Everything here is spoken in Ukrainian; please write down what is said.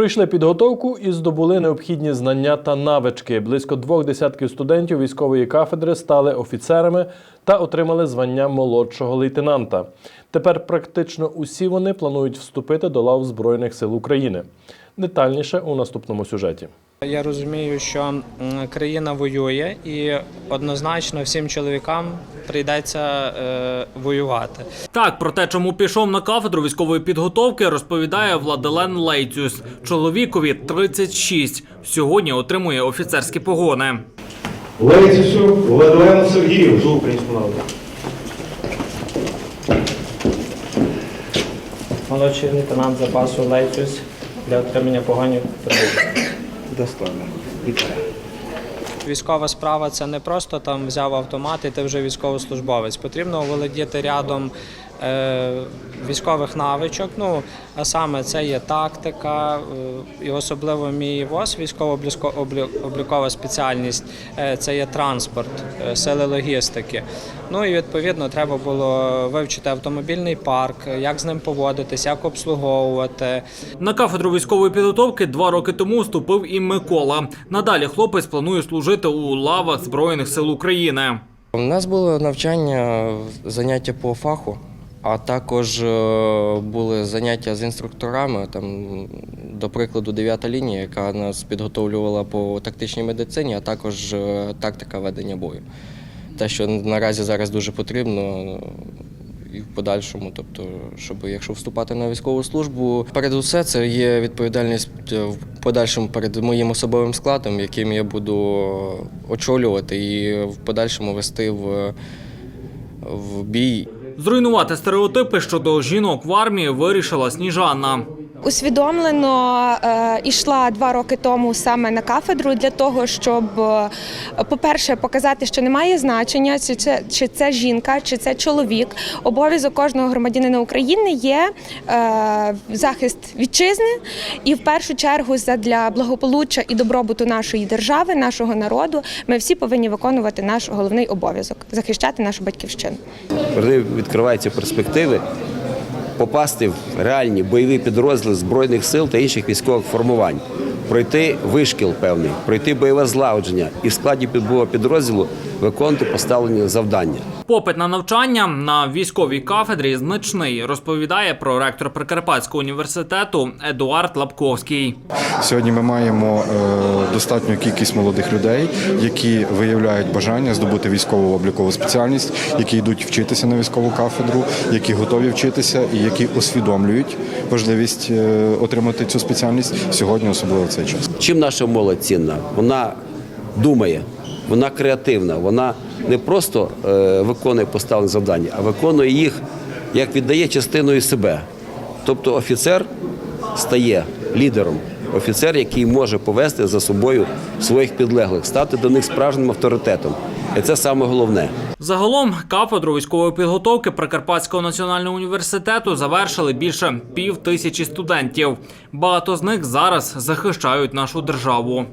Пройшли підготовку і здобули необхідні знання та навички. Близько двох десятків студентів військової кафедри стали офіцерами та отримали звання молодшого лейтенанта. Тепер практично усі вони планують вступити до лав Збройних сил України. Детальніше у наступному сюжеті. Я розумію, що країна воює, і однозначно всім чоловікам прийдеться е, воювати. Так, про те, чому пішов на кафедру військової підготовки, розповідає Владилен Лейцюс. Чоловікові 36. Сьогодні отримує офіцерські погони. Лейцюсу Владлену Сергію. Українську народу. Молодший лейтенант запасу Лейцюс для отримання погані прибув. Достойно. Вітаю. Військова справа це не просто там взяв автомат і ти вже військовослужбовець. Потрібно володіти рядом військових навичок. Ну а саме це є тактика, е, і особливо мій ВОЗ, військово-облікова спеціальність, е, це є транспорт, е, сили логістики. Ну і відповідно треба було вивчити автомобільний парк, як з ним поводитись, як обслуговувати. На кафедру військової підготовки два роки тому вступив і Микола. Надалі хлопець планує служити у лавах Збройних сил України. У нас було навчання, заняття по фаху, а також е, були заняття з інструкторами. Там, до прикладу, 9 лінія, яка нас підготовлювала по тактичній медицині, а також е, тактика ведення бою. Те, що наразі зараз дуже потрібно. е, І в подальшому, тобто, щоб якщо вступати на військову службу, перед усе це є відповідальність в подальшому перед моїм особовим складом, яким я буду очолювати і в подальшому вести в, в бій. Зруйнувати стереотипи щодо жінок в армії вирішила Сніжанна. Усвідомлено е, йшла два роки тому саме на кафедру для того, щоб, е, по-перше, показати, що немає значення, чи це, чи це жінка, чи це чоловік. Обов'язок кожного громадянина України є е, захист вітчизни і в першу чергу для благополуччя і добробуту нашої держави, нашого народу. Ми всі повинні виконувати наш головний обов'язок захищати нашу батьківщину. Перед відкриваються перспективи попасти в реальні бойові підрозділи Збройних сил та інших військових формувань, пройти вишкіл певний, пройти бойове злагодження. І в складі підрозділу виконувати поставлені завдання. Попит на навчання на військовій кафедрі значний, розповідає про ректор Прикарпатського університету Едуард Лапковський. Сьогодні ми маємо е, достатню кількість молодих людей, які виявляють бажання здобути військову облікову спеціальність, які йдуть вчитися на військову кафедру, які готові вчитися і які усвідомлюють важливість е, отримати цю спеціальність сьогодні, особливо в цей час. Чим наша молодь цінна? Вона думає, вона креативна, вона не просто е, виконує поставлені завдання, а виконує їх, як віддає частиною себе. Тобто офіцер стає лідером, офіцер, який може повести за собою своїх підлеглих, стати до них справжнім авторитетом. І це саме головне. Загалом кафедру військової підготовки Прикарпатського національного університету завершили більше пів тисячі студентів. Багато з них зараз захищають нашу державу.